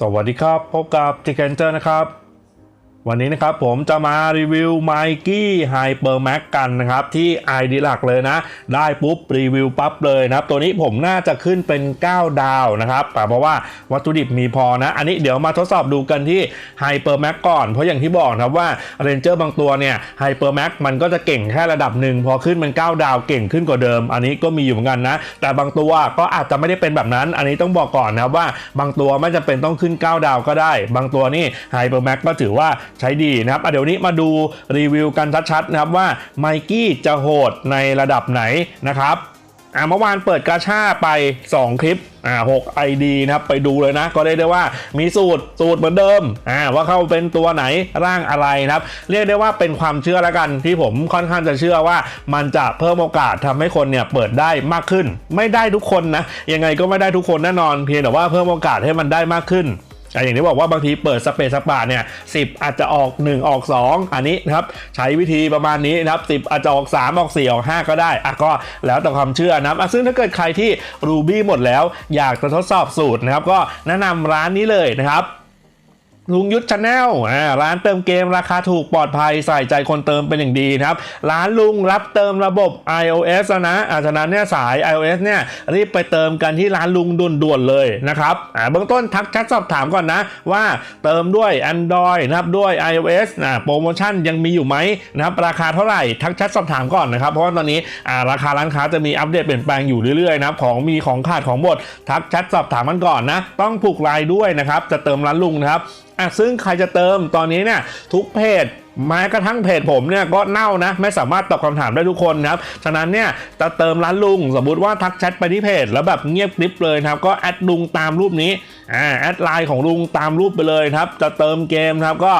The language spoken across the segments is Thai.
สวัสดีครับ พบกับ t ิ k เกนเจอร์นะครับ วันนี้นะครับผมจะมารีวิว m i k e y Hyper Max กันนะครับที่ ID หลักเลยนะ ได้ปุ๊บรีวิวปั๊บเลยนะครับตัวนี้ผมน่าจะขึ้นเป็น 9 ดาวนะครับแต่เพราะว่าวัตถุดิบมีพอนะ อันนี้เดี๋ยวมาทดสอบดูกันที่ Hyper Max ก่อน เพราะอย่างที่บอกนะครับว่า Ranger บางตัวเนี่ย Hyper Max มันก็จะเก่งแค่ระดับหนึ่งพอขึ้นเป็น 9 ดาวเก่งขึ้นกว่าเดิม อันนี้ก็มีอยู่เหมือนกันนะ แต่บางตัวก็อาจจะไม่ได้เป็นแบบนั้น อันนี้ต้องบอกก่อนนะครับว่าบางตัวไม่จำเป็นต้องขึ้น 9 ดาวก็ได้ บางตัวนี่ Hyper Max ก็ถือว่าใช้ดีนะครับเดี๋ยวนี้มาดูรีวิวกันชัดๆนะครับว่าไมกี้จะโหดในระดับไหนนะครับอ่าเมื่อวานเปิดกาชาไป 2 คลิปอ่า6 ID นะครับไปดูเลยนะ ก็ได้ได้ว่ามีสูตรสูตรเหมือนเดิมอ่าว่าเข้าเป็นตัวไหนร่างอะไรนะครับ เรียกได้ว่าเป็นความเชื่อแล้วกันที่ผมค่อนข้างจะเชื่อว่า มันจะเพิ่มโอกาสทำให้คนเนี่ยเปิดได้มากขึ้น ไม่ได้ทุกคนนะยังไงก็ไม่ได้ทุกคนแน่นอน เพียงแต่ว่าเพิ่มโอกาสให้มันได้มากขึ้น อย่างที่บอกว่าบางทีเปิดสเปซสปาเนี่ยสิอาจจะออก 1 ออก 2 อันนี้นะครับใช้วิธีประมาณนี้นะครับสิอาจจะออก 3 ออก 4 ออก 5 ก็ได้อะก็แล้วแต่ความเชื่อนะครับอะซึ่งถ้าเกิดใครที่รูบี้หมดแล้วอยากจะทดสอบสูตรนะครับก็แนะนำร้านนี้เลยนะครับ ลุงยุทธชาแนลอ่าร้านเติมเกมราคาถูกปลอดภัยใส่ใจคนเติมเป็นอย่างดีนะครับ ร้านลุงรับเติมระบบ iOS นะอาฉะนั้นเนี่ยสาย iOS เนี่ยรีบไปเติมกันที่ร้านลุงด่วนๆเลยนะครับอ่าเบื้องต้นทักแชทสอบถามก่อนนะ ว่าเติมด้วย Android นะครับด้วย iOS อ่าโปรโมชั่นยังมีอยู่ไหมนะครับราคาเท่าไหร่ทักแชทสอบถามก่อนนะครับ เพราะว่าตอนนี้อ่าราคาร้านค้าจะมีอัปเดตเปลี่ยนแปลงอยู่เรื่อยๆนะครับของมีของขาดของหมดทักแชทสอบถามกันก่อนนะต้องผูกไลน์ด้วยนะครับจะเติมร้านลุงนะครับอะซึ่งใครจะเติมตอนนี้เนี่ยทุกเพจแม้กระทั่งเพจผมเนี่ยก็เน่านะ ไม่สามารถตอบคำถามได้ทุกคนนะครับ ฉะนั้นเนี่ยจะเติมร้านลุง สมมุติว่าทักแชทไปที่เพจ แล้วแบบเงียบกริบเลยครับ ก็แอดลุงตามรูปนี้อ่าแอดไลน์ของลุงตามรูปไปเลยครับ จะเติมเกมครับก็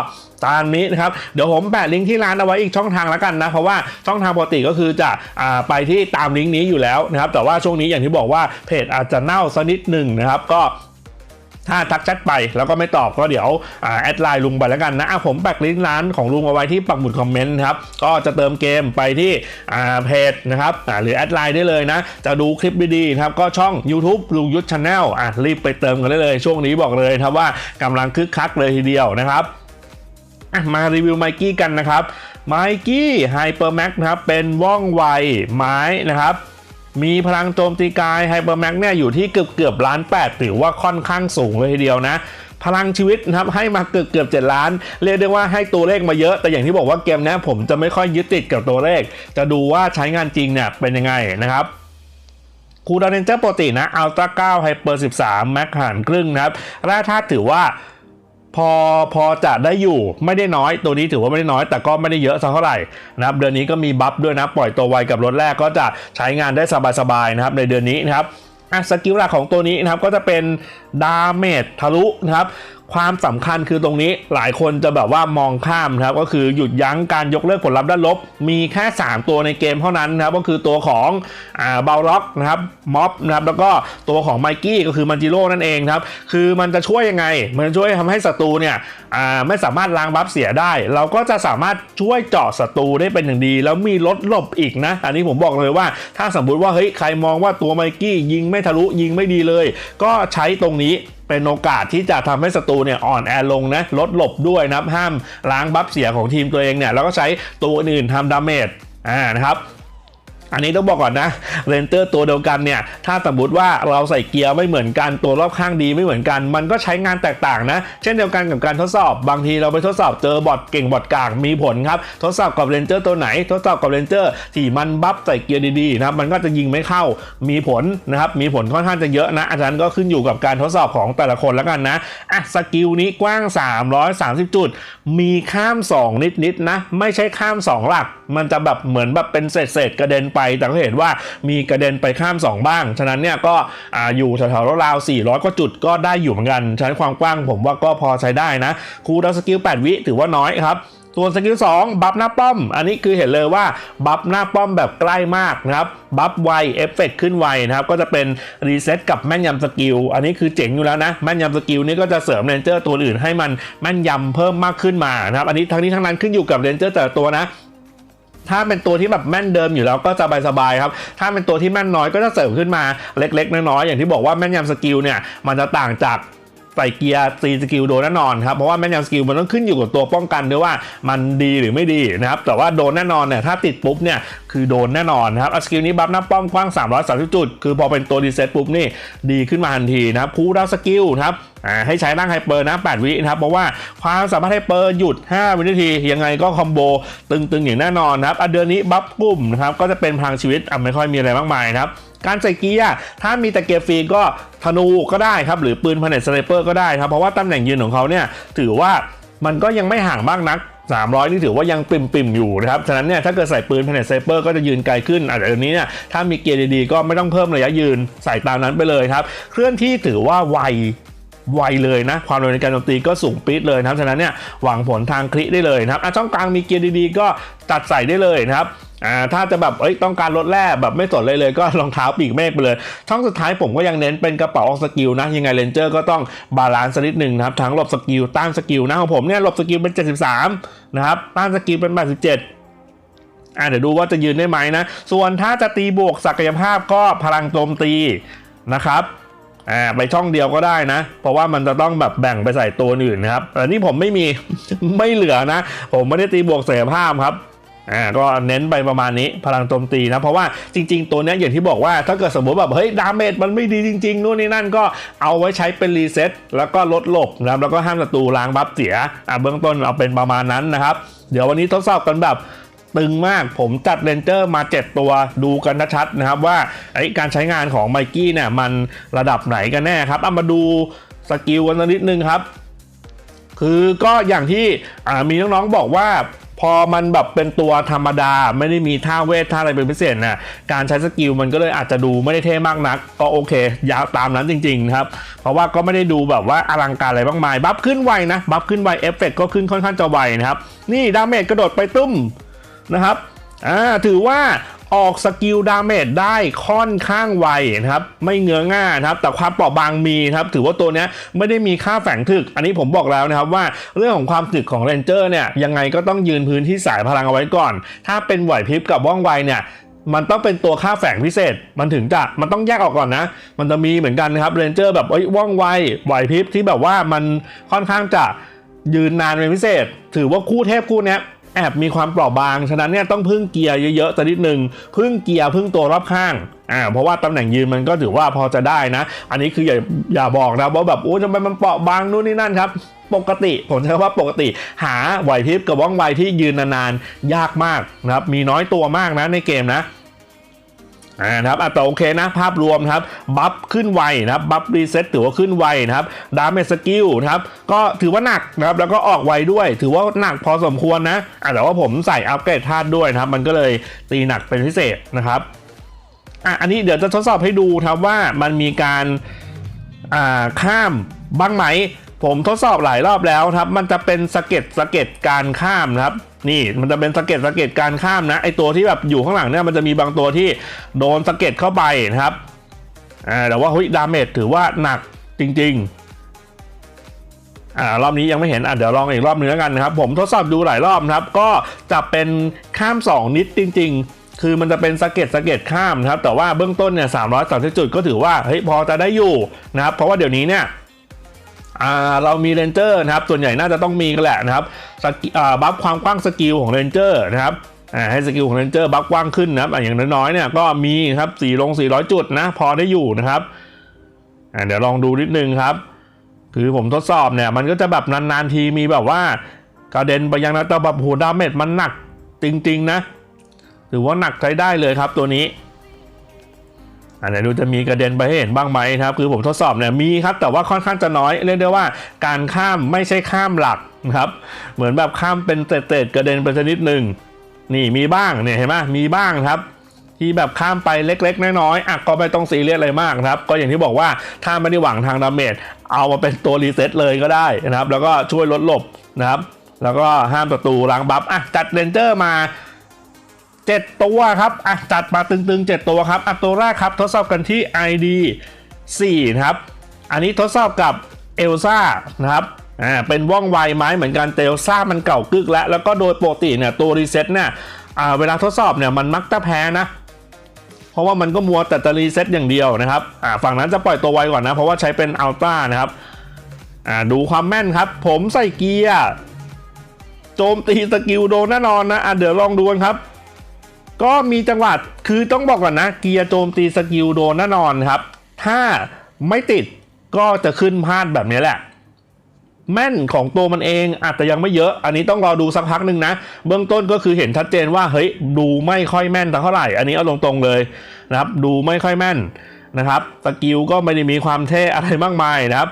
ตามนี้นะครับ เดี๋ยวผมแปะลิงก์ที่ร้านเอาไว้อีกช่องทางแล้วกันนะ เพราะว่าช่องทางปกติก็คือจะอ่าไปที่ตามลิงก์นี้อยู่แล้วนะครับ แต่ว่าช่วงนี้อย่างที่บอกว่าเพจอาจจะเน่าสักนิดหนึ่งนะครับ ก็ ถ้าทักแชทไปแล้วก็ไม่ตอบก็เดี๋ยวอแอดไลน์ลุงไปแล้วกันนะะผมแปะลิงก์ร้านของลุงเอาไว้ที่ปักหมุดคอมเมนต์ครับก็จะเติมเกมไปที่เพจนะครับหรือแอดไลน์ได้เลยนะ จะดูคลิปดีๆครับก็ช่อง YouTube ลุงยุทธชาแนลรีบไปเติมกันได้เลย ช่วงนี้บอกเลยครับว่ากำลังคึกคักเลยทีเดียวนะครับมารีวิวไมกี้กันนะครับไมกี้ไฮเปอร์แม็กนะครับเป็นว่องไวไม้นะครับ มีพลังโจมตีกายไฮเปอร์แม็กเนี่ยอยู่ที่เกือบเกือบล้านแปดถือว่าค่อนข้างสูงเลยทีเดียวนะพลังชีวิตนะครับให้มาเกือบเกือบเจ็ดล้าน เรียกได้ว่าให้ตัวเลขมาเยอะ แต่อย่างที่บอกว่าเกมนี้ผมจะไม่ค่อยยึดติดกับตัวเลข จะดูว่าใช้งานจริงเนี่ยเป็นยังไงนะครับคูดาวเรนเจอร์ปกตินะอัลตร้า9ไฮเปอร์13แม็กหารครึ่งนะครับแร่ธาตุถือว่า พอพอจะได้อยู่ไม่ได้น้อย ตัวนี้ถือว่าไม่ได้น้อย แต่ก็ไม่ได้เยอะสักเท่าไหร่นะครับเดือนนี้ก็มีบัฟด้วยนะปล่อยตัวไวกับรถแรกก็จะใช้งานได้สบายๆนะครับในเดือนนี้นะครับสกิลหลักของตัวนี้นะครับก็จะเป็น ดาเมจทะลุนะครับความสำคัญคือตรงนี้หลายคนจะแบบว่ามองข้ามนะครับก็คือหยุดยั้งการยกเลิกผลลัพธ์ด้านลบ มีแค่ 3 ตัวในเกมเท่านั้นนะครับก็คือตัวของเบลล็อกนะครับม็อบนะครับแล้วก็ตัวของไมกี้ก็คือมันจิโร่นั่นเองครับคือมันจะช่วยยังไง มันช่วยทำให้ศัตรูเนี่ยไม่สามารถล้างบัฟเสียได้ เราก็จะสามารถช่วยเจาะศัตรูได้เป็นอย่างดี แล้วมีลดหลบอีกนะ อันนี้ผมบอกเลยว่าถ้าสมมติว่าเฮ้ยใครมองว่าตัวไมกี้ยิงไม่ทะลุยิงไม่ดีเลย ก็ใช้ตรงนี้เป็นโอกาสที่จะทำให้ศัตรูเนี่ยอ่อนแอลงนะลดหลบด้วยนะครับห้ามล้างบัฟเสียของทีมตัวเองเนี่ยแล้วก็ใช้ตัวอื่นทำดาเมจอ่านะครับ อันนี้ต้องบอกก่อนนะเรนเตอร์ตัวเดียวกันเนี่ย ถ้าสมมติว่าเราใส่เกียร์ไม่เหมือนกันตัวรอบข้างดีไม่เหมือนกัน มันก็ใช้งานแตกต่างนะ เช่นเดียวกันกับการทดสอบ บางทีเราไปทดสอบเจอบอทเก่งบอทกลางมีผลครับ ทดสอบกับเรนเจอร์ตัวไหน ทดสอบกับเรนเจอร์ที่มันบัฟใส่เกียร์ดีๆนะครับมันก็จะยิงไม่เข้ามีผลนะครับมีผลค่อนข้างจะเยอะนะอาจารย์ก็ขึ้นอยู่กับการทดสอบของแต่ละคนแล้วกันนะอะสกิลนี้กว้าง 330 จุด มีข้าม 2 นิดๆนะ ไม่ใช่ข้าม 2 หลัก มันจะแบบเหมือนแบบเป็นเศษๆกระเด็นไปแต่ก็เห็นว่ามีกระเด็นไปข้าม 2 บ้าง ฉะนั้นเนี่ยก็ออยู่แถวๆราวๆ400กว่าจุดก็ได้อยู่เหมือนกัน ฉะนั้นความกว้างผมว่าก็พอใช้ได้นะ คูดาวสกิล 8 วิถือว่าน้อยครับส่วนสกิล2บัฟหน้าป้อม อันนี้คือเห็นเลยว่าบัฟหน้าป้อมแบบใกล้มากนะครับ บัฟไวเอฟเฟกขึ้นไวนะครับ ก็จะเป็นรีเซ็ตกับแม่นยำสกิล อันนี้คือเจ๋งอยู่แล้วนะ แม่นยำสกิลนี่ก็จะเสริมเรนเจอร์ตัวอื่นให้มันแม่นยำเพิ่มมากขึ้นมานะครับ อันนี้ทั้งนี้ทั้งนั้นขึ้นอยู่กับเรนเจอร์แต่ละตัวนะ ถ้าเป็นตัวที่แบบแม่นเดิมอยู่แล้วก็สบายๆครับ ถ้าเป็นตัวที่แม่นน้อยก็จะเสริมขึ้นมาเล็ก ๆ น้อยๆอย่างที่บอกว่าแม่นยำสกิลเนี่ยมันจะต่างจากใส่เกียร์ตีสกิลโดนแน่นอนครับเพราะว่าแม่นยำสกิลมันต้องขึ้นอยู่กับตัวป้องกันด้วยว่ามันดีหรือไม่ดีนะครับแต่ว่าโดนแน่นอนเนี่ยถ้าติดปุ๊บเนี่ยคือโดนแน่นอนครับสกิลนี้บัฟหน้าป้อมกว้าง 330 จุด คือพอเป็นตัวรีเซ็ตปุ๊บนี่ดีขึ้นมาทันทีนะครับคูลดาวสกิลนะครับ ให้ใช้ร่างไฮเปอร์นะ 8 วินะครับ เพราะว่าความสามารถไฮเปอร์หยุด 5 วินาที ยังไงก็คอมโบตึงๆ อย่างแน่นอนนะครับอเดือนนี้บัฟกลุ่มนะครับ ก็จะเป็นพลังชีวิตอะไม่ค่อยมีอะไรมากมายนะครับการใส่เกียร์ถ้ามีแต่เกียร์ฟรีก็ธนูก็ได้ครับ หรือปืนพเนตสไนเปอร์ก็ได้ครับ เพราะว่าตำแหน่งยืนของเขาเนี่ยถือว่ามันก็ยังไม่ห่างมากนัก 300 นี่ถือว่ายังปิ่มๆอยู่นะครับ ฉะนั้นเนี่ยถ้าเกิดใส่ปืนพเนตไนเปอร์ก็จะยืนไกลขึ้นอาจจะเดี๋ยวนี้เนี่ยถ้ามีเกียร์ดีๆ ก็ไม่ต้องเพิ่มระยะยืนใส่ตามนั้นไปเลยครับ เคลื่อนที่ถือว่าไว ไวเลยนะ ความเร็วในการโจมตีก็สูงปี๊ดเลยนะครับ ฉะนั้นเนี่ยหวังผลทางคลิได้เลยนะครับช่องกลางมีเกียร์ดีๆ ก็จัดใส่ได้เลยนะครับถ้าจะแบบเอ้ยต้องการลดแร่แบบไม่สนเลยเลยก็รองเท้าปีกเมฆไปเลย ช่องสุดท้ายผมก็ยังเน้นเป็นกระเป๋าออกสกิลนะ ยังไงเลนเจอร์ก็ต้องบาลานซ์สักนิดหนึ่งนะครับ ทั้งหลบสกิลต้านสกิลนะของผมเนี่ยหลบสกิลเป็น 73 นะครับ ต้านสกิลเป็น 87อ่าเดี๋ยวดูว่าจะยืนได้ไหมนะ ส่วนถ้าจะตีบวกศักยภาพก็พลังโจมตีนะครับ อ่าไปช่องเดียวก็ได้นะ เพราะว่ามันจะต้องแบบแบ่งไปใส่ตัวอื่นนะครับแต่นี่ผมไม่มี ไม่เหลือนะ ผมไม่ได้ตีบวกศักยภาพครับอ่าก็เน้นไปประมาณนี้พลังโจมตีนะ เพราะว่าจริง ๆ ตัวนี้อย่างที่บอกว่าถ้าเกิดสมมติแบบ เฮ้ย ดาเมจมันไม่ดีจริง ๆ นู่นนี่นั่นก็เอาไว้ใช้เป็นรีเซ็ตแล้วก็ลดหลบนะครับแล้วก็ห้ามศัตรูล้างบัฟเสียอ่าเบื้องต้นเอาเป็นประมาณนั้นนะครับ เดี๋ยววันนี้ทดสอบกันแบบ ตึงมาก ผมจัดเรนเจอร์มา 7 ตัวดูกันชัดๆนะครับว่าไอการใช้งานของไมกี้เนี่ยมันระดับไหนกันแน่ครับเอามาดูสกิลกันนิดนึงครับ คือก็อย่างที่มีน้องๆบอกว่าพอมันแบบเป็นตัวธรรมดาไม่ได้มีท่าเวทท่าอะไรเป็นพิเศษน่ะการใช้สกิลมันก็เลยอาจจะดูไม่ได้เท่มากนัก ก็โอเคยาวตามนั้นจริงๆนะครับ เพราะว่าก็ไม่ได้ดูแบบว่าอลังการอะไรมากมาย บัฟขึ้นไวนะ บัฟขึ้นไวเอฟเฟกก็ขึ้นค่อนข้างจะไวนะครับ นี่ดาเมจกระโดดไปตุ้ม นะครับอ่าถือว่าออกสกิลดาเมจได้ค่อนข้างไวนะครับไม่เงื้อง่านะครับแต่ความเปราะบางมีครับถือว่าตัวนี้ไม่ได้มีค่าแฝงถึก อันนี้ผมบอกแล้วนะครับว่าเรื่องของความถึกของเรนเจอร์เนี่ยยังไงก็ต้องยืนพื้นที่สายพลังเอาไว้ก่อน ถ้าเป็นไหวพริบกับว่องไวเนี่ยมันต้องเป็นตัวค่าแฝงพิเศษ มันถึงจะ มันต้องแยกออกก่อนนะ มันจะมีเหมือนกันนะครับเรนเจอร์แบบเอ้ยว่องไวไหวพริบที่แบบว่ามันค่อนข้างจะยืนนานเป็นพิเศษ ถือว่าคู่เทพคู่เนี้ย แอบมีความเปราะบาง ฉะนั้นเนี่ยต้องพึ่งเกียร์เยอะๆสักนิดหนึ่งพึ่งเกียร์พึ่งตัวรอบข้างอ่าเพราะว่าตำแหน่งยืนมันก็ถือว่าพอจะได้นะ อันนี้คืออย่าอย่าบอกนะว่าแบบโอ้ทำไมมันเปราะบางนู่นนี่นั่นครับปกติผมใช้คำว่าปกติ หาไหวพริบกับว่องไวที่ยืนนานๆยากมากนะครับมีน้อยตัวมากนะในเกมนะ อ่านะครับอะแต่โอเคนะภาพรวมครับบัฟขึ้นไวนะครับบัฟรีเซ็ตถือว่าขึ้นไวนะครับดาเมจสกิลนะครับก็ถือว่าหนักนะครับแล้วก็ออกไวด้วย ถือว่าหนักพอสมควรนะอะแต่ว่าผมใส่อัปเกรดธาตุด้วยนะครับ มันก็เลยตีหนักเป็นพิเศษนะครับอะอันนี้เดี๋ยวจะทดสอบให้ดูครับว่ามันมีการอ่าข้ามบ้างไหม ผมทดสอบหลายรอบแล้วครับ มันจะเป็นสะเก็ดสะเก็ดการข้ามนะครับ นี่มันจะเป็นสะเก็ดสะเก็ดการข้ามนะไอตัวที่แบบอยู่ข้างหลังเนี่ยมันจะมีบางตัวที่โดนสะเก็ดเข้าไปนะครับอ่าแต่ว่าเฮ้ยดาเมจถือว่าหนักจริง ๆอ่ารอบนี้ยังไม่เห็นอะเดี๋ยวลองอีกรอบนึงแล้วกันนะครับ ผมทดสอบดูหลายรอบนะครับ ก็จะเป็นข้าม 2 นิดจริง ๆ คือมันจะเป็นสะเก็ดสะเก็ดข้ามนะครับ แต่ว่าเบื้องต้นเนี่ยสามร้อยสามสิบจุดก็ถือว่าเฮ้ยพอจะได้อยู่นะครับ เพราะว่าเดี๋ยวนี้เนี่ย อ่าเรามีเรนเจอร์นะครับส่วนใหญ่น่าจะต้องมีกันแหละนะครับสกิอ่าบัฟความกว้างสกิลของเรนเจอร์นะครับอ่าให้สกิลของเรนเจอร์บัฟกว้างขึ้นนะครับอ่อย่างน้อยๆเนี่ยก็มีครับสี่ลง400จุดนะพอได้อยู่นะครับอ่าเดี๋ยวลองดูนิดนึงครับ คือผมทดสอบเนี่ยมันก็จะแบบนานๆทีมีแบบว่ากระเด็นไปยังนะแต่แบบโหดาเมจมันหนักจริงๆนะถือว่าหนักใช้ได้เลยครับตัวนี้ อันไหนดูจะมีกระเด็นไปให้เห็นบ้างไหมครับ คือผมทดสอบเนี่ยมีครับ แต่ว่าค่อนข้างจะน้อยเรียกได้ว่าการข้ามไม่ใช่ข้ามหลักนะครับ เหมือนแบบข้ามเป็นเศษๆกระเด็นไปชนิดหนึ่งนี่มีบ้างเนี่ยเห็นไหมมีบ้างครับที่แบบข้ามไปเล็ก ๆ น้อยๆอะก็ไม่ต้องซีเรียสอะไรมากครับ ก็อย่างที่บอกว่าถ้าไม่ได้หวังทางดาเมจเอามาเป็นตัวรีเซ็ตเลยก็ได้นะครับ แล้วก็ช่วยลดหลบนะครับ แล้วก็ห้ามศัตรูล้างบัฟอะจัดเรนเจอร์มา เจ็ดตัวครับอะจัดมาตึงๆ 7 ตัวครับอะตัวแรกครับทดสอบกันที่ ID 4นะครับ อันนี้ทดสอบกับเอลซ่านะครับอ่าเป็นว่องไวไม้เหมือนกันแต่เอลซ่ามันเก่ากึกแล้วแล้วก็โดยปกติเนี่ยตัวรีเซ็ตเนี่ยอ่าเวลาทดสอบเนี่ยมันมักจะแพ้นะเพราะว่ามันก็มัวแต่จะรีเซ็ตอย่างเดียวนะครับอ่าฝั่งนั้นจะปล่อยตัวไวก่อนนะเพราะว่าใช้เป็นอัลต้านะครับอ่าดูความแม่นครับ ผมใส่เกียร์โจมตีสกิลโดนแน่นอนนะอะเดี๋ยวลองดูกันครับ ก็มีจังหวะคือต้องบอกก่อนนะ เกียร์โจมตีสกิลโดนแน่นอนครับ ถ้าไม่ติดก็จะขึ้นพลาดแบบนี้แหละ แม่นของตัวมันเองอาจจะยังไม่เยอะ อันนี้ต้องรอดูสักพักหนึ่งนะ เบื้องต้นก็คือเห็นชัดเจนว่าเฮ้ยดูไม่ค่อยแม่นเท่าไหร่ อันนี้เอาตรงๆเลยนะครับ ดูไม่ค่อยแม่นนะครับสกิลก็ไม่ได้มีความเท่อะไรมากมายนะครับ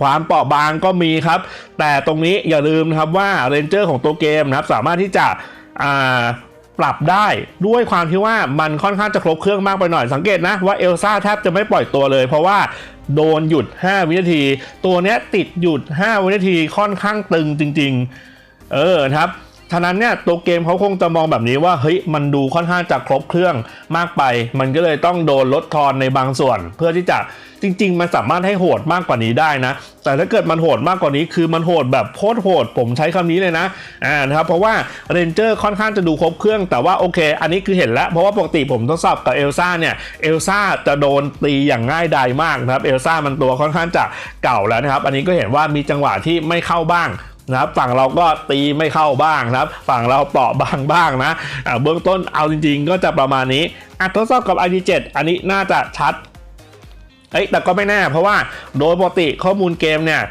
ความเปราะบางก็มีครับ แต่ตรงนี้อย่าลืมนะครับว่าเรนเจอร์ของตัวเกมนะครับ สามารถที่จะอ่า ปรับได้ด้วยความที่ว่ามันค่อนข้างจะครบเครื่องมากไปหน่อยสังเกตนะว่าเอลซ่าแทบจะไม่ปล่อยตัวเลย เพราะว่าโดนหยุด 5 วินาที ตัวเนี้ยติดหยุด 5 วินาทีค่อนข้างตึงจริง ๆ เออครับ ฉะนั้นเนี่ยตัวเกมเขาคงจะมองแบบนี้ว่าเฮ้ยมันดูค่อนข้างจะครบเครื่องมากไป มันก็เลยต้องโดนลดทอนในบางส่วน เพื่อที่จะจริง ๆ มันสามารถให้โหดมากกว่านี้ได้นะ แต่ถ้าเกิดมันโหดมากกว่านี้คือมันโหดแบบโคตรโหด ผมใช้คำนี้เลยนะอ่านะครับเพราะว่าเรนเจอร์ค่อนข้างจะดูครบเครื่องแต่ว่าโอเค อันนี้คือเห็นแล้ว เพราะว่าปกติผมทดสอบกับเอลซ่าเนี่ยเอลซ่าจะโดนตีอย่างง่ายดายมากนะครับเอลซ่ามันตัวค่อนข้างจะเก่าแล้วนะครับ อันนี้ก็เห็นว่ามีจังหวะที่ไม่เข้าบ้าง นะครับฝั่งเราก็ตีไม่เข้าบ้างนะครับ ฝั่งเราเปราะบางบ้างนะเบื้องต้นเอาจริง ๆ ก็จะประมาณนี้อะทดสอบกับ ID7 อันนี้น่าจะชัดเอ้แต่ก็ไม่แน่เพราะว่าโดยปกติข้อมูลเกมเนี่ย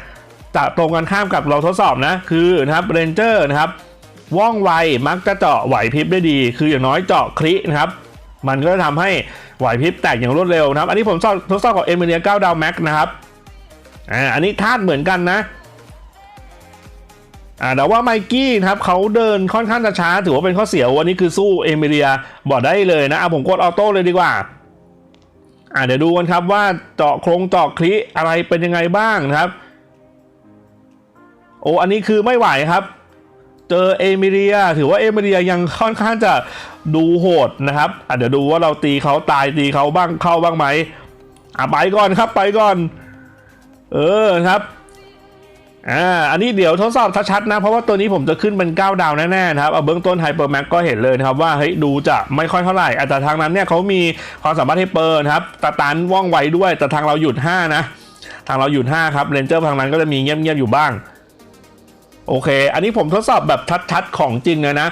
จะตรงกันข้ามกับเราทดสอบนะ คือนะครับเรนเจอร์นะครับว่องไวมักจะเจาะไหวพริบได้ดี คืออย่างน้อยเจาะคลินะครับ มันก็จะทำให้ไหวพริบแตกอย่างรวดเร็วนะครับ อันนี้ผมทดสอบกับเอเมเรีย9ดาวแม็กนะครับอ่าอันนี้ธาตุเหมือนกันนะ อ่าแต่ว่าไมกี้ครับเขาเดินค่อนข้างจะช้า ถือว่าเป็นข้อเสียวันนี้คือสู้เอมิเลียบอกได้เลยนะอะผมกดออโต้เลยดีกว่าอ่าเดี๋ยวดูกันครับว่าเจาะโครงเจาะคลิอะไรเป็นยังไงบ้างครับ โอ้อันนี้คือไม่ไหวครับ เจอเอมิเลีย ถือว่าเอมิเลียยังค่อนข้างจะดูโหดนะครับอะเดี๋ยวดูว่าเราตีเขาตายตีเขาบ้างเข้าบ้างไหมอะไปก่อนครับไปก่อน เออครับ อ่าอันนี้เดี๋ยวทดสอบชัดๆนะ เพราะว่าตัวนี้ผมจะขึ้นเป็น 9 ดาวแน่ๆนะครับ เอาเบื้องต้นไฮเปอร์แม็กก็เห็นเลยนะครับว่าเฮ้ยดูจะไม่ค่อยเท่าไหร่อาจจะทางนั้นเนี่ยเขามีความสามารถให้เปิร์นะครับตาตันว่องไวด้วย แต่ทางเราหยุด 5 นะ ทางเราหยุด 5 ครับเรนเจอร์ทางนั้นก็จะมีเงียบๆอยู่บ้าง โอเค อันนี้ผมทดสอบแบบชัดๆของจริงเลยนะ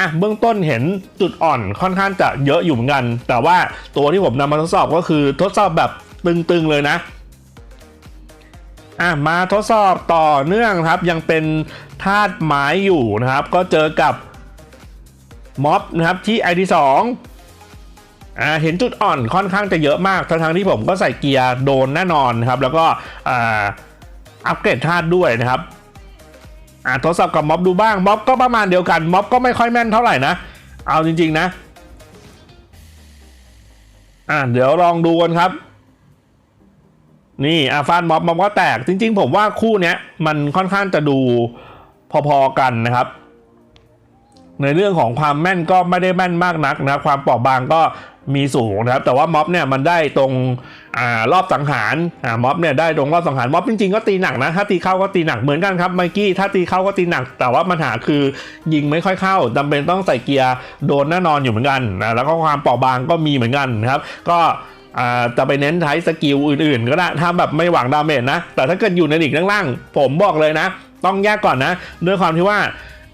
อะเบื้องต้นเห็นจุดอ่อนค่อนข้างจะเยอะอยู่เหมือนกัน แต่ว่าตัวที่ผมนำมาทดสอบก็คือทดสอบแบบตึงๆเลยนะ อะมาทดสอบต่อเนื่องครับ ยังเป็นธาตุไม้อยู่นะครับ ก็เจอกับม็อบนะครับที่ ID2 อ่าเห็นจุดอ่อนค่อนข้างจะเยอะมากทั้งที่ผมก็ใส่เกียร์โดนแน่นอนนครับ แล้วก็อ่าอัปเกรดธาตุด้วยนะครับอ่าทดสอบกับม็อบดูบ้างม็อบก็ประมาณเดียวกันม็อบก็ไม่ค่อยแม่นเท่าไหร่นะ เอาจริง ๆ นะอ่าเดี๋ยวลองดูกันครับ นี่อาฟานม็อบม็อบก็แตกจริง ๆ ผมว่าคู่เนี้ยมันค่อนข้างจะดูพอๆกันนะครับ ในเรื่องของความแม่นก็ไม่ได้แม่นมากนักนะคความเปราะบางก็มีสูงนะครับ แต่ว่าม็อบเนี่ยมันได้ตรงอ่ารอบสังหารอ่าม็อบเนี่ยได้ตรงรอบสังหารม็อบจริงๆก็ตีหนักนะถ้าตีเข้าก็ตีหนักเหมือนกันครับไมกี้ถ้าตีเข้าก็ตีหนัก แต่ว่าปัญหาคือยิงไม่ค่อยเข้าจำเป็นต้องใส่เกียร์โดนแน่นอนอยู่เหมือนกันนะแล้วก็ความเปราะบางก็มีเหมือนกันนะครับ ก็ อ่าจะไปเน้นใช้สกิลอื่นๆ ก็ได้ถ้าแบบไม่หวังดาเมจนะ แต่ถ้าเกิดอยู่ในลีกล่างๆผมบอกเลยนะ ต้องแยกก่อนนะ ด้วยความที่ว่า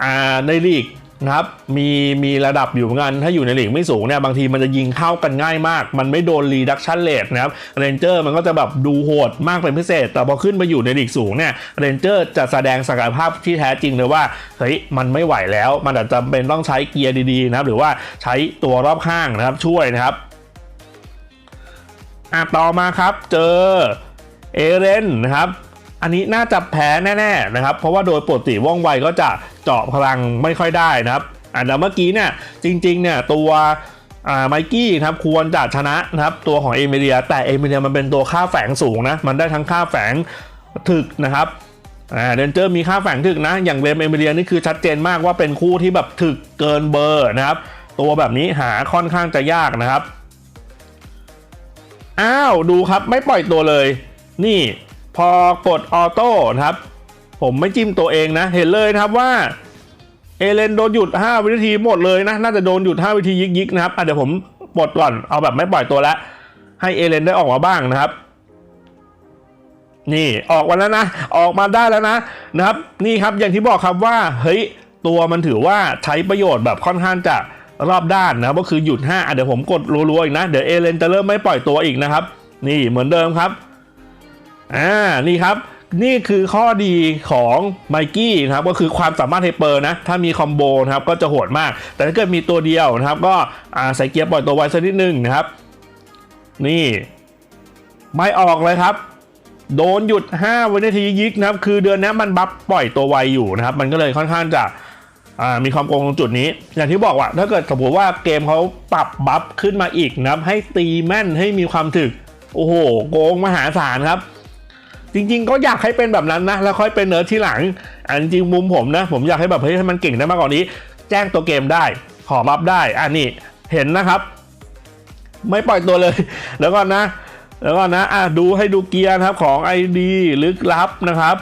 อ่าในลีกนะครับมีมีระดับอยู่เหมือนถ้าอยู่ในหลีกไม่สูงเนี่ยบางทีมันจะยิงเข้ากันง่ายมาก มันไม่โดนรีดักชันเลทนะครับเรนเจอร์มันก็จะแบบดูโหดมากเป็นพิเศษ แต่พอขึ้นไปอยู่ในหลีกสูงเนี่ยเรนเจอร์จะแสดงศักยภาพที่แท้จริงเลยว่าเฮ้ยมันไม่ไหวแล้ว มันอาจจะเป็นต้องใช้เกียร์ดีๆนะครับหรือว่าใช้ตัวรอบข้างนะครับช่วยนะครับ อะต่อมาครับเจอเอเรนนะครับอันนี้น่าจะแพ้แน่ๆนะครับ เพราะว่าโดยปกติว่องไวก็จะเจาะพลังไม่ค่อยได้นะครับอะแต่เมื่อกี้เนี่ยจริงๆเนี่ยตัวไมกี้ครับควรจะชนะนะครับตัวของเอเมเรีย แต่เอเมเรียมันเป็นตัวค่าแฝงสูงนะมันได้ทั้งค่าแฝงถึกนะครับเดนเจอร์มีค่าแฝงถึกนะ อย่างเรมเอเมเรียนี่คือชัดเจนมากว่าเป็นคู่ที่แบบถึกเกินเบอร์นะครับ ตัวแบบนี้หาค่อนข้างจะยากนะครับ อ้าว ดูครับไม่ปล่อยตัวเลย นี่พอกดออโต้ครับ ผมไม่จิ้มตัวเองนะ เห็นเลยนะครับว่า เอเลนโดนหยุด 5 วินาทีหมดเลยนะ น่าจะโดนหยุด 5 วินาทียิกๆนะครับเดี๋ยวผมปลดก่อนเอาแบบไม่ปล่อยตัวแล้วให้เอเลนได้ออกมาบ้างนะครับ นี่ออกมาแล้วนะ ออกมาได้แล้วนะนะครับ นี่ครับอย่างที่บอกครับว่าเฮ้ยตัวมันถือว่าใช้ประโยชน์แบบค่อนข้างจะ รอบด้านนะครับก็คือหยุด5อะเดี๋ยวผมกดรัวๆอีกนะ เดี๋ยวเอเลนจะเริ่มไม่ปล่อยตัวอีกนะครับ นี่เหมือนเดิมครับอ่านี่ครับนี่คือข้อดีของไมกี้นะครับก็คือความสามารถไฮเปอร์นะ ถ้ามีคอมโบนะครับก็จะโหดมาก แต่ถ้าเกิดมีตัวเดียวนะครับ ก็ใส่เกียร์ปล่อยตัวไว้สักนิดนึงนะครับ นี่ ไม่ออกเลยครับ โดนหยุด 5 วินาทียิกนะครับ คือเดือนนี้มันบัฟปล่อยตัวไวอยู่นะครับ มันก็เลยค่อนข้างจะ อ่ามีความโกงตรงจุดนี้ อย่างที่บอกว่า ถ้าเกิดสมมติว่าเกมเขาปรับบัฟขึ้นมาอีกนะครับ ให้ตีแม่นให้มีความถึก โอ้โห โกงมหาศาลครับจริงๆก็อยากให้เป็นแบบนั้นนะ แล้วค่อยเป็นเนิร์ดที่หลัง อันจริงมุมผมนะ ผมอยากให้แบบเฮ้ยให้มันเก่งได้มากกว่านี้ แจ้งตัวเกมได้ ขอบัฟได้อันนี้เห็นนะครับ ไม่ปล่อยตัวเลย แล้วก็นะ แล้วก็นะอะดูให้ดูเกียร์นะครับของ ID ลึกลับนะครับ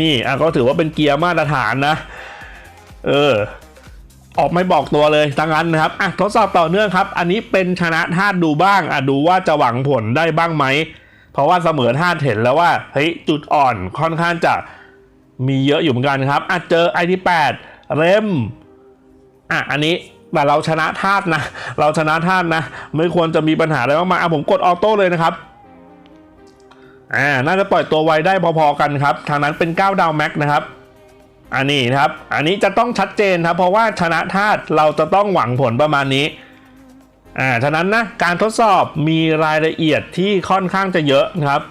นี่อะก็ถือว่าเป็นเกียร์มาตรฐานนะ เออ ออกไม่บอกตัวเลยทั้งนั้นนะครับอะทดสอบต่อเนื่องครับ อันนี้เป็นชนะธาตุดูบ้างอะดูว่าจะหวังผลได้บ้างไหม เพราะว่าเสมอธาตุเห็นแล้วว่าเฮ้ยจุดอ่อนค่อนข้างจะมีเยอะอยู่เหมือนกันครับอะเจอ ID 8เรมอะอันนี้แต่เราชนะธาตุนะ เราชนะธาตุนะ ไม่ควรจะมีปัญหาอะไรมากมายอะผมกดออโต้เลยนะครับอ่าน่าจะปล่อยตัวไวได้พอๆกันครับ ทางนั้นเป็น 9 ดาวแม็กนะครับ อันนี้นะครับ อันนี้จะต้องชัดเจนครับ เพราะว่าชนะธาตุเราจะต้องหวังผลประมาณนี้ อ่า ฉะนั้นนะ การทดสอบมีรายละเอียดที่ค่อนข้างจะเยอะนะครับ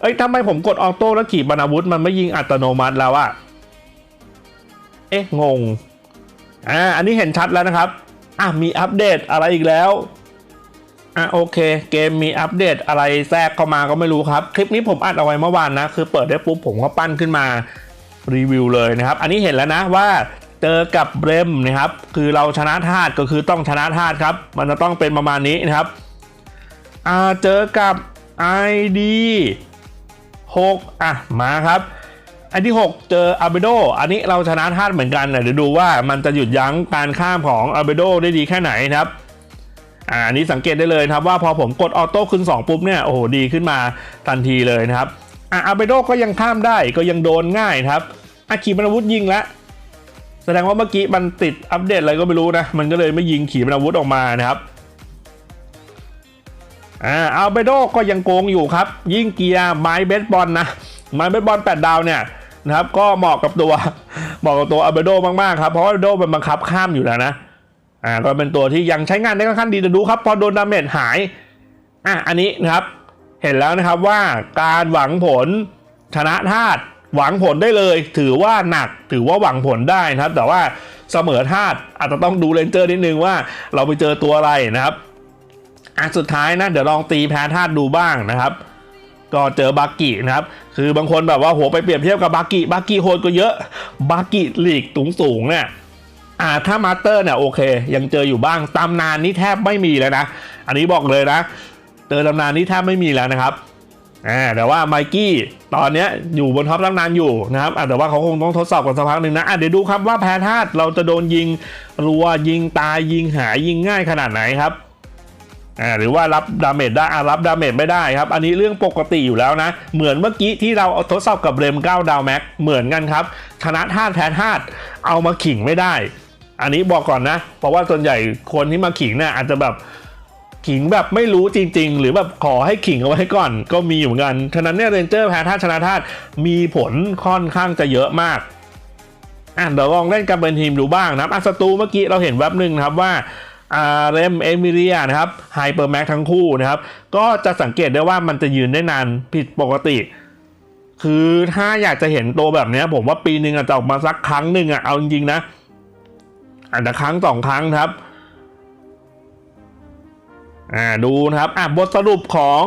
เอ้ยทำไมผมกดออโต้แล้วขีปนาวุธมันไม่ยิงอัตโนมัติแล้วอะเอ๊ะ งง อ่า อันนี้เห็นชัดแล้วนะครับ อะ มีอัปเดตอะไรอีกแล้ว อะ โอเค เกมมีอัปเดตอะไรแทรกเข้ามาก็ไม่รู้ครับ คลิปนี้ผมอัดเอาไว้เมื่อวานนะ คือเปิดได้ปุ๊บผมก็ปั้นขึ้นมา รีวิวเลยนะครับ อันนี้เห็นแล้วนะว่าเจอกับเบรมนะครับ คือเราชนะธาตุก็คือต้องชนะธาตุครับ มันจะต้องเป็นประมาณนี้นะครับอ่าเจอกับ ID 6อะมาครับอันที่ 6 เจออาเบโด อันนี้เราชนะธาตุเหมือนกันเดี๋ยวดูว่ามันจะหยุดยั้งการข้ามของอาเบโดได้ดีแค่ไหนนะครับอ่าอันนี้สังเกตได้เลยครับว่าพอผมกดออโต้ขึ้น 2 ปุ๊บเนี่ยโอ้โหดีขึ้นมาทันทีเลยนะครับอ่าอาเบโดก็ยังข้ามได้ก็ยังโดนง่ายนะครับ อาขีปนาวุธยิงแล้วแสดงว่าเมื่อกี้มันติดอัปเดตอะไรก็ไม่รู้นะ มันก็เลยไม่ยิงขีปนาวุธออกมานะครับอ่าอาเบโดก็ยังโกงอยู่ครับ ยิ่งเกียร์ไม้เบสบอลนะไม้เบสบอล8ดาวเนี่ยนะครับ ก็เหมาะกับตัวเหมาะกับตัวอาเบโดมากๆครับเพราะว่าอาเบโดมันบังคับข้ามอยู่แล้วนะอ่าก็เป็นตัวที่ยังใช้งานได้ค่อนข้างดีแต่ดูครับพอโดนดาเมจหายอะอันนี้นะครับ เห็นแล้วนะครับว่าการหวังผลชนะธาตุ หวังผลได้เลย ถือว่าหนักถือว่าหวังผลได้นะครับ แต่ว่าเสมอธาตุอาจจะต้องดูเลนเจอร์นิดนึงว่าเราไปเจอตัวอะไรนะครับอะสุดท้ายนะเดี๋ยวลองตีแพ้ธาตุดูบ้างนะครับ ก็เจอบากินะครับ คือบางคนแบบว่าโหไปเปรียบเทียบกับบากิบากิโหดก็เยอะบากิลีกสูงสูงๆเนี่ยอ่าถ้ามาสเตอร์เนี่ยโอเค ยังเจออยู่บ้างตำนานนี่แทบไม่มีแล้วนะ อันนี้บอกเลยนะ เจอตำนานนี่แทบไม่มีแล้วนะครับ อ่าแต่ว่าไมกี้ตอนเนี้ยอยู่บนท็อปตำนานอยู่นะครับแต่ว่าเขาคงต้องทดสอบกันสักพักหนึ่งนะอะเดี๋ยวดูครับว่าแพ้ธาตุเราจะโดนยิงรัวยิงตายยิงหายยิงง่ายขนาดไหนครับอ่าหรือว่ารับดาเมจได้อ่ารับดาเมจไม่ได้ครับ อันนี้เรื่องปกติอยู่แล้วนะ เหมือนเมื่อกี้ที่เราเอาทดสอบกับเรม9ดาวแม็กเหมือนกันครับชนะธาตุแพ้ธาตุเอามาขิงไม่ได้ อันนี้บอกก่อนนะ เพราะว่าส่วนใหญ่คนที่มาขิงเนี่ยอาจจะแบบ ขิงแบบไม่รู้จริง ๆ หรือแบบขอให้ขิงเอาไว้ก่อน ก็มีอยู่เหมือนกัน ฉะนั้นเนี่ยเรนเจอร์แพ้ธาชนะธามีผลค่อนข้างจะเยอะมากอะเดี๋ยวลองเล่นกันเป็นทีมดูบ้างนะครับอะศัตรูเมื่อกี้เราเห็นแวบหนึ่งนะครับว่าอ่าเรมเอมิเลียนะครับไฮเปอร์แม็กทั้งคู่นะครับ ก็จะสังเกตได้ว่ามันจะยืนได้นานผิดปกติ คือถ้าอยากจะเห็นตัวแบบนี้ผมว่าปีหนึ่งอาจจะออกมาสักครั้งหนึ่งอะเอาจริงๆนะอาจจะครั้งสองครั้งครับ อ่าดูนะครับอะบทสรุปของ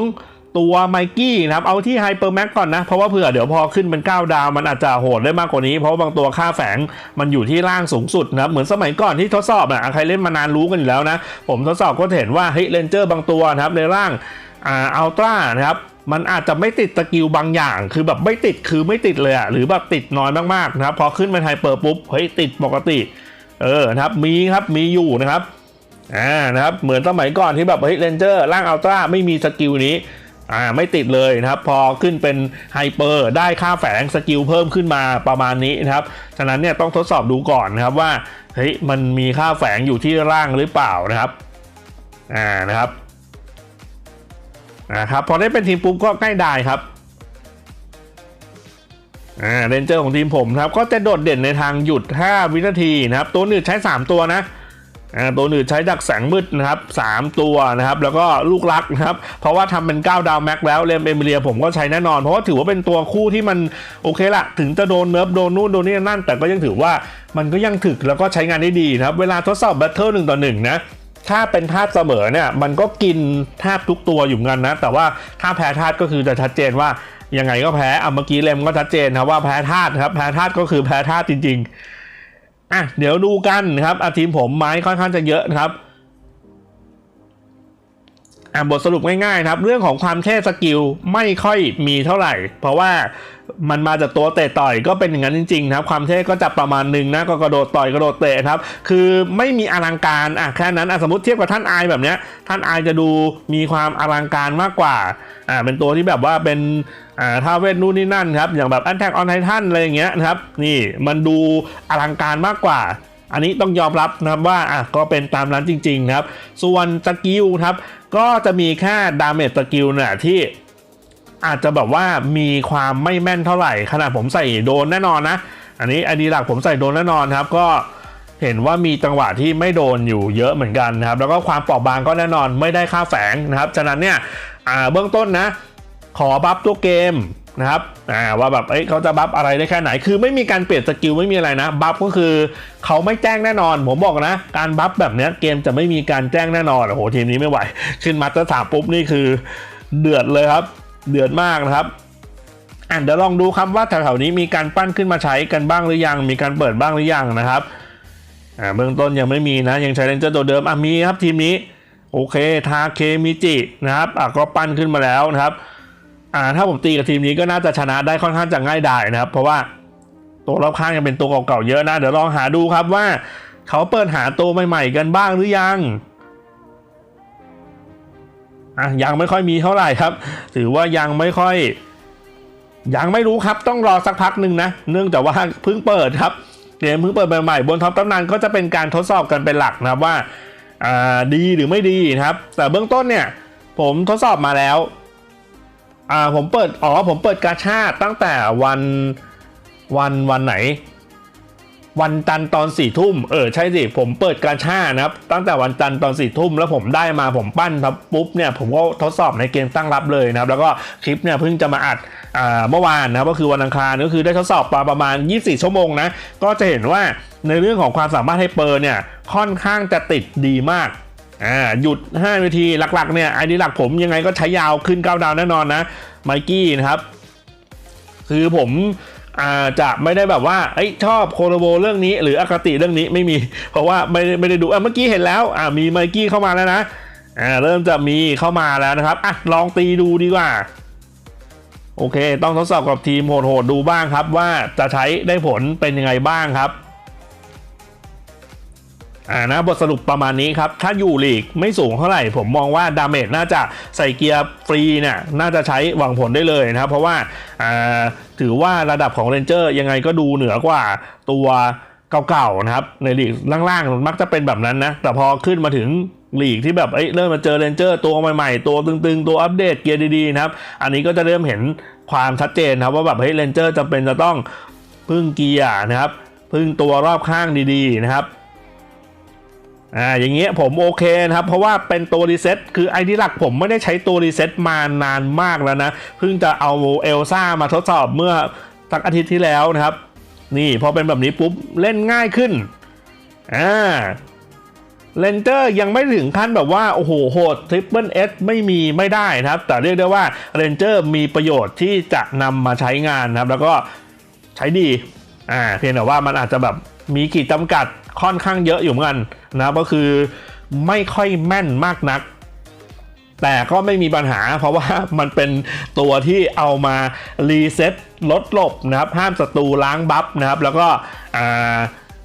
ตัวไมกี้นะครับ เอาที่ไฮเปอร์แม็กก่อนนะ เพราะว่าเผื่อเดี๋ยวพอขึ้นเป็น 9 ดาว มันอาจจะโหดได้มากกว่านี้ เพราะาบางตัวค่าแฝงมันอยู่ที่ล่างสูงสุดนะครับ เหมือนสมัยก่อนที่ทดสอบอะใครเล่นมานานรู้กันอยู่แล้วนะ ผมทดสอบก็เห็นว่าเฮ้ยเลนเจอร์บางตัวนะครับในร่างอ่าอัลตร้านะครับมันอาจจะไม่ติดสกิลบางอย่าง คือแบบไม่ติดคือไม่ติดเลยอะหรือแบบติดน้อยมากๆนะครับ พอขึ้นเป็นไฮเปอร์ปุ๊บเฮ้ยติดปกติ เออนะครับมีครับมีอยู่นะครับ อ่านะครับเหมือนสมัยก่อนที่แบบเฮ้ยเรนเจอร์ร่างอัลตร้าไม่มีสกิลนี้อ่าไม่ติดเลยนะครับพอขึ้นเป็นไฮเปอร์ได้ค่าแฝงสกิลเพิ่มขึ้นมาประมาณนี้นะครับฉะนั้นเนี่ยต้องทดสอบดูก่อนนะครับว่าเฮ้ยมันมีค่าแฝงอยู่ที่ร่างหรือเปล่านะครับอ่านะครับนะครับพอได้เป็นทีมปุ๊บก็ใกล้ได้ครับอ่าเรนเจอร์ของทีมผมนะครับก็จะโดดเด่นในทางหยุด 5 วินาทีนะครับตัวหนึ่งใช้ 3 ตัวนะ อ่าตัวหนึ่งใช้ดักแสงมืดนะครับ 3 ตัวนะครับ แล้วก็ลูกรักนะครับ เพราะว่าทำเป็น 9 ดาวแม็กแล้วเลมเอมิเลียผมก็ใช้แน่นอน เพราะว่าถือว่าเป็นตัวคู่ที่มันโอเคละถึงจะโดนเนิร์ฟโดนนู่นโดนนี่นั่น แต่ก็ยังถือว่ามันก็ยังถึกแล้วก็ใช้งานได้ดีนะครับ เวลาทดสอบแบทเทิลหนึ่งต่อหนึ่งนะถ้าเป็นธาตุเสมอเนี่ยมันก็กินแทบทุกตัวอยู่เหมือนกันนะ แต่ว่าถ้าแพ้ธาตุก็คือจะชัดเจนว่ายังไงก็แพ้อะเมื่อกี้เลมก็ชัดเจนนะว่าแพ้ธาตุครับแพ้ธาตุก็คือแพ้ธาตุจริง ๆ อะเดี๋ยวดูกันนะครับอาทีมผมไม้ค่อนข้างจะเยอะนะครับ อะบทสรุปง่ายๆครับ เรื่องของความเท่สกิลไม่ค่อยมีเท่าไหร่ เพราะว่ามันมาจากตัวเตะต่อยก็เป็นอย่างนั้นจริงๆครับ ความเท่ก็จะประมาณหนึ่งนะก็กระโดดต่อยกระโดดเตะครับ คือไม่มีอลังการอะแค่นั้นอะสมมติเทียบกับท่านอายแบบเนี้ยท่านอายจะดูมีความอลังการมากกว่าอ่าเป็นตัวที่แบบว่าเป็นอ่าท่าเวทนู่นนี่นั่นครับอย่างแบบอันแทกออนไททันอะไรอย่างเงี้ยนะครับนี่มันดูอลังการมากกว่า อันนี้ต้องยอมรับนะครับว่าอะก็เป็นตามนั้นจริงๆนะครับ ส่วนสกิลครับก็จะมีแค่ดาเมจสกิลเนี่ยที่อาจจะแบบว่ามีความไม่แม่นเท่าไหร่ ขนาดผมใส่โดนแน่นอนนะ อันนี้อันดีหลักผมใส่โดนแน่นอนครับ ก็เห็นว่ามีจังหวะที่ไม่โดนอยู่เยอะเหมือนกันนะครับ แล้วก็ความเปราะบางก็แน่นอนไม่ได้ค่าแฝงนะครับ ฉะนั้นเนี่ยเบื้องต้นนะ ขอบัฟตัวเกม นะครับอ่าว่าแบบเอ้ยเขาจะบัฟอะไรได้แค่ไหน คือไม่มีการเปลี่ยนสกิลไม่มีอะไรนะบัฟก็คือเขาไม่แจ้งแน่นอน ผมบอกนะ การบัฟแบบนี้เกมจะไม่มีการแจ้งแน่นอนโอ้โหทีมนี้ไม่ไหว ขึ้นมาตรฐานปุ๊บนี่คือเดือดเลยครับ เดือดมากนะครับอะเดี๋ยวลองดูครับว่าแถวๆนี้มีการปั้นขึ้นมาใช้กันบ้างหรือยัง มีการเปิดบ้างหรือยังนะครับอ่าเบื้องต้นยังไม่มีนะ ยังใช้เลนเจอร์ตัวเดิมอะมีครับทีมนี้โอเคทาเคมิจินะครับอะก็ปั้นขึ้นมาแล้วนะครับ อ่าถ้าผมตีกับทีมนี้ก็น่าจะชนะได้ค่อนข้างจะง่ายดายนะครับ เพราะว่าตัวรอบข้างยังเป็นตัวเก่าๆเยอะนะ เดี๋ยวลองหาดูครับว่า เขาเปิดหาตัวใหม่ๆกันบ้างหรือยังอะยังไม่ค่อยมีเท่าไหร่ครับ ถือว่ายังไม่ค่อย ยังไม่รู้ครับต้องรอสักพักหนึ่งนะ เนื่องจากว่าเพิ่งเปิดครับเกมเพิ่งเปิดใหม่ๆบนท็อปตำนานก็จะเป็นการทดสอบกันเป็นหลักนะครับว่าอ่าดีหรือไม่ดีนะครับ แต่เบื้องต้นเนี่ย ผมทดสอบมาแล้ว อ่าผมเปิดอ๋อผมเปิดกาชาดตั้งแต่วันวันวันไหน วันจันทร์ตอนสี่ทุ่มเออใช่สิผมเปิดกาชาดนะครับ ตั้งแต่วันจันทร์ตอนสี่ทุ่มแล้วผมได้มาผมปั้นครับปุ๊บเนี่ยผมก็ทดสอบในเกมตั้งรับเลยนะครับ แล้วก็คลิปเนี่ยเพิ่งจะมาอัดอ่าเมื่อวานนะครับก็คือวันอังคารก็คือได้ทดสอบมาประมาณ 24 ชั่วโมงนะก็จะเห็นว่าในเรื่องของความสามารถให้เปอร์เนี่ยค่อนข้างจะติดดีมาก อ่าหยุด 5 นาทีหลักๆเนี่ยไอดีหลักผมยังไงก็ใช้ยาวขึ้น 9 ดาวแน่นอนนะไมกี้นะครับ คือผมอาจะไม่ได้แบบว่าอ้ชอบโคโลโบเรื่องนี้ หรืออคติเรื่องนี้ไม่มี เพราะว่าไม่ได้ไม่ได้ดูอะเมื่อกี้เห็นแล้วอ่ามีไมกี้เข้ามาแล้วนะอ่าเริ่มจะมีเข้ามาแล้วนะครับอะลองตีดูดีกว่า โอเค ต้องทดสอบกับทีมโหดๆดูบ้างครับ ว่าจะใช้ได้ผลเป็นยังไงบ้างครับ อ่านะบทสรุปประมาณนี้ครับ ถ้าอยู่ลีกไม่สูงเท่าไหร่ ผมมองว่าดาเมจน่าจะใส่เกียร์ฟรีเนี่ยน่าจะใช้หวังผลได้เลยนะครับ เพราะว่าอ่าถือว่าระดับของเรนเจอร์ยังไงก็ดูเหนือกว่าตัวเก่าๆนะครับ ในลีกล่างๆมักจะเป็นแบบนั้นนะ แต่พอขึ้นมาถึงลีกที่แบบเอ้ยเริ่มมาเจอเรนเจอร์ตัวใหม่ๆ ตัวตึงๆ ตัวอัปเดตเกียร์ดีๆนะครับ อันนี้ก็จะเริ่มเห็นความชัดเจนครับว่าแบบเฮ้ยเรนเจอร์จำเป็นจะต้องพึ่งเกียร์นะครับ พึ่งตัวรอบข้างดีๆนะครับ อ่าอย่างเงี้ยผมโอเคนะครับ เพราะว่าเป็นตัวรีเซ็ตคือไอที่หลักผมไม่ได้ใช้ตัวรีเซ็ตมานานมากแล้วนะ เพิ่งจะเอาเอลซ่ามาทดสอบเมื่อสักอาทิตย์ที่แล้วนะครับ นี่พอเป็นแบบนี้ปุ๊บ เล่นง่ายขึ้นอ่าเลนเจอร์ยังไม่ถึงขั้นแบบว่า โอ้โหโหดทริปเปิลเอสไม่มีไม่ได้นะครับ แต่เรียกได้ว่าเรนเจอร์มีประโยชน์ที่จะนำมาใช้งานนะครับ แล้วก็ใช้ดีอ่าเพียงแต่ว่ามันอาจจะแบบมีขีดจำกัด ค่อนข้างเยอะอยู่เหมือนกันนะครับก็คือไม่ค่อยแม่นมากนัก แต่ก็ไม่มีปัญหา เพราะว่ามันเป็นตัวที่เอามารีเซ็ตลดหลบนะครับ ห้ามศัตรูล้างบัฟนะครับ แล้วก็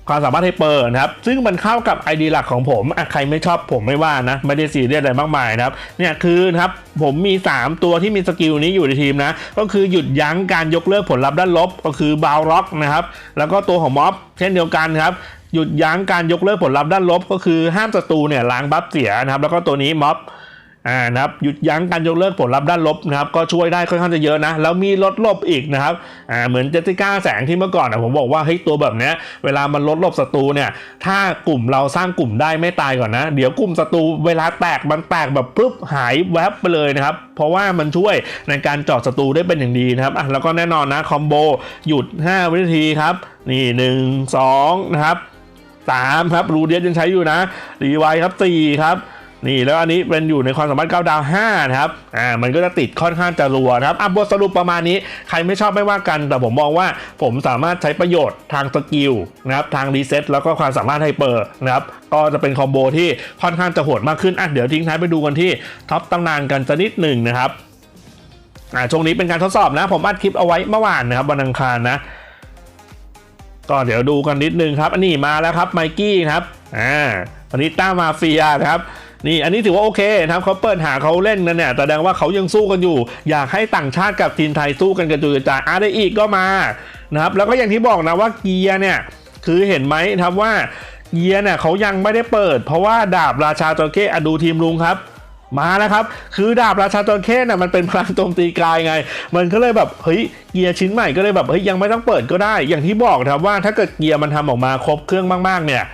ความสามารถไฮเปอร์นะครับ ซึ่งมันเข้ากับ ID หลักของผมใครไม่ชอบผมไม่ว่านะ ไม่ได้ซีเรียสอะไรมากมายนะครับ เนี่ยคือนะครับ ผมมี 3 ตัวที่มีสกิลนี้อยู่ในทีมนะ ก็คือหยุดยั้งการยกเลิกผลลัพธ์ด้านลบ ก็คือบาวล็อกนะครับ แล้วก็ตัวของม็อบเช่นเดียวกันครับ หยุดยั้งการยกเลิกผลลัพธ์ด้านลบ ก็คือห้ามศัตรูเนี่ยล้างบัฟเสียนะครับ แล้วก็ตัวนี้ม็อบอ่านะครับหยุดยั้งการยกเลิกผลลัพธ์ด้านลบนะครับก็ช่วยได้ค่อนข้างจะเยอะนะแล้วมีลดลบอีกนะครับอ่าเหมือนเจติก้าแสงที่เมื่อก่อนนะผมบอกว่าเฮ้ยตัวแบบเนี้ยเวลามันลดลบศัตรูเนี่ยถ้ากลุ่มเราสร้างกลุ่มได้ไม่ตายก่อนนะ เดี๋ยวกลุ่มศัตรูเวลาแตกมันแตกแบบปุ๊บหายแวบไปเลยนะครับเพราะว่ามันช่วยในการเจาะศัตรูได้เป็นอย่างดีนะครับอะแล้วก็แน่นอนนะคอมโบหยุด 5 วินาทีครับนี่1 2นะครับ 3 ครับรูเดียสยังใช้อยู่นะรีไวครับ 4 ครับนี่แล้วอันนี้เป็นอยู่ในความสามารถ9ดาว5นะครับอ่ามันก็จะติดค่อนข้างจะรัวนะครับอะบทสรุปประมาณนี้ใครไม่ชอบไม่ว่ากัน แต่ผมมองว่าผมสามารถใช้ประโยชน์ทางสกิลนะครับทางรีเซ็ตแล้วก็ความสามารถไฮเปอร์นะครับก็จะเป็นคอมโบที่ค่อนข้างจะโหดมากขึ้นอะเดี๋ยวทิ้งท้ายไปดูกันที่ท็อปตำนานกันสักนิดหนึ่งนะครับอ่าช่วงนี้เป็นการทดสอบนะ ผมอัดคลิปเอาไว้เมื่อวานนะครับวันอังคารนะ ก็เดี๋ยวดูกันนิดนึงครับ อันนี้มาแล้วครับไมกี้ครับอ่าอันนี้ต้ามาเฟียครับนี่อันนี้ถือว่าโอเคนะครับเขาเปิดหาเขาเล่นนั่นเนี่ยแสดงว่าเขายังสู้กันอยู่ อยากให้ต่างชาติกับทีมไทยสู้กันกระจุยกระจายอาร์ได้อีกก็มานะครับแล้วก็อย่างที่บอกนะว่าเกียร์เนี่ยคือเห็นไหมครับว่าเกียร์เนี่ยเขายังไม่ได้เปิด เพราะว่าดาบราชาจระเข้อดูทีมลุงครับ มาแล้วครับ คือดาบราชาจระเข้น่ะมันเป็นพลังโจมตีกายไง มันก็เลยแบบเฮ้ยเกียร์ชิ้นใหม่ก็เลยแบบเฮ้ยยังไม่ต้องเปิดก็ได้ อย่างที่บอกนะครับว่าถ้าเกิดเกียร์มันทำออกมาครบเครื่องมากๆเนี่ย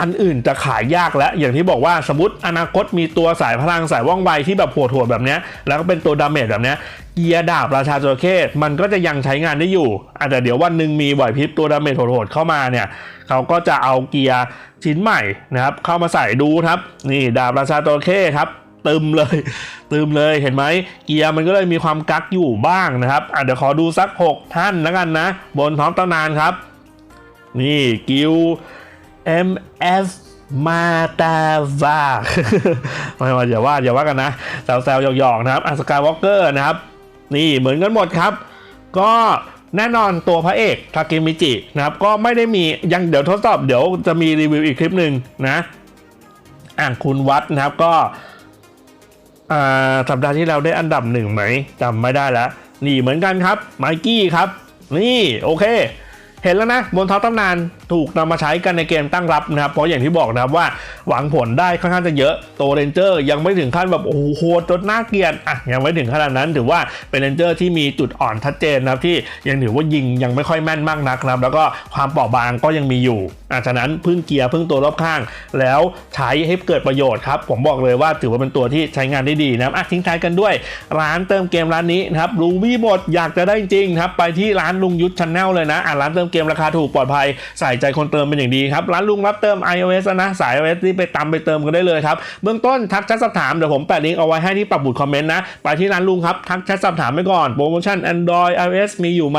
อันอื่นจะขายยากแล้วอย่างที่บอกว่าสมมติอนาคตมีตัวสายพลังสายว่องไวที่แบบโหดๆแบบเนี้ยแล้วก็เป็นตัวดาเมจแบบเนี้ยเกียร์ดาบราชาจระเข้มันก็จะยังใช้งานได้อยู่อาจจะเดี๋ยววันหนึ่งมีไหวพริบตัวดาเมจโหดๆเข้ามาเนี่ยเขาก็จะเอาเกียร์ชิ้นใหม่นะครับเข้ามาใส่ดูครับนี่ดาบราชาจระเข้ครับ ตึมเลย ตึมเลยเห็นไหมเกียร์มันก็เลยมีความกักอยู่บ้างนะครับอะเดี๋ยวขอดูสัก 6 ท่านแล้วกันนะ บนท้องตำนานครับ นี่กิว MF มาตาวาไม่ว่าอย่าว่าอย่าว่ากันนะแซวๆหยอกๆนะครับอัสกายวอล์กเกอร์นะครับ นี่เหมือนกันหมดครับ ก็แน่นอนตัวพระเอกทาเกมิจินะครับ ก็ไม่ได้มียังเดี๋ยวทดสอบเดี๋ยวจะมีรีวิวอีกคลิปหนึ่งนะ อ่างคุณวัดนะครับก็ สัปดาห์ที่เราได้อันดับหนึ่งไหมจำไม่ได้แล้วนี่เหมือนกันครับไมกี้ครับ นี่โอเค เห็นแล้วนะบนท็อปตำนานถูกนำมาใช้กันในเกมตั้งรับนะครับเพราะอย่างที่บอกนะครับว่าหวังผลได้ค่อนข้างจะเยอะตัวเรนเจอร์ยังไม่ถึงขั้นแบบโอ้โหโหดจนน่าเกลียดอะยังไม่ถึงขนาดนั้นถือว่าเป็นเรนเจอร์ที่มีจุดอ่อนชัดเจนนะครับที่ยังถือว่ายิงยังไม่ค่อยแม่นมากนักนะครับแล้วก็ความเปราะบางก็ยังมีอยู่อะฉะนั้นพึ่งเกียร์พึ่งตัวรอบข้าง แล้วใช้ให้เกิดประโยชน์ครับผมบอกเลยว่าถือว่าเป็นตัวที่ใช้งานได้ดีนะครับอะทิ้งท้ายกันด้วย ร้านเติมเกมร้านนี้นะครับรูบี้บดอยากจะได้จริงครับไปที่ร้านลุงยุทธชาแนลเลยนะอะร้านเติมเกมราคาถูกปลอดภัยใส่ใจคนเติมเป็นอย่างดีครับ ร้านลุงรับเติม iOS นะ สาย iOS นี่ไปตามไปเติมกันได้เลยครับ เบื้องต้นทักแชทสอบถามเดี๋ยวผมแปะลิงก์เอาไว้ให้ที่ปักบุตรคอมเมนต์นะ ไปที่ร้านลุงครับ ทักแชทสอบถามไปก่อน โปรโมชั่น Android iOS มีอยู่ไหม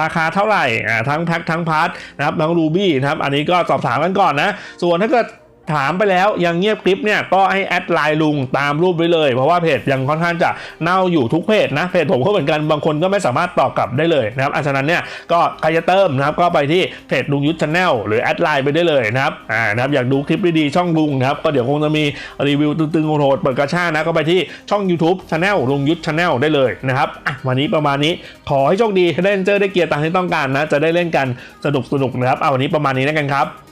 ราคาเท่าไหร่อ่าทั้งแพ็คทั้งพาร์ทนะครับทั้งรูบี้นะครับอันนี้ก็สอบถามกันก่อนนะ ส่วนถ้าเกิด ถามไปแล้วยังเงียบคลิปเนี่ยก็ให้แอดไลน์ลุงตามรูปไว้เลย เพราะว่าเพจยังค่อนข้างจะเน่าอยู่ทุกเพจนะเพจผมก็เหมือนกันบางคนก็ไม่สามารถตอบกลับได้เลยนะครับอาฉะนั้นเนี่ยก็ใครจะเติมนะครับก็ไปที่เพจลุงยุทธชาแนลหรือแอดไลน์ไปได้เลยนะครับอ่านะครับอยากดูคลิปดีๆช่องลุงนะครับก็เดี๋ยวคงจะมีรีวิวตึงๆโหดเปิดกระชานะก็ไปที่ช่อง YouTube c h a n e l ลุงยุทธชาแนลได้เลยนะครับวันนี้ประมาณนี้ขอให้โชคดีได้เล่นเจอได้เกียร์ตามที่ต้องการนะจะได้เล่นกันสนุกๆนะครับเอาวันนี้ประมาณนี้แล้วกันครับ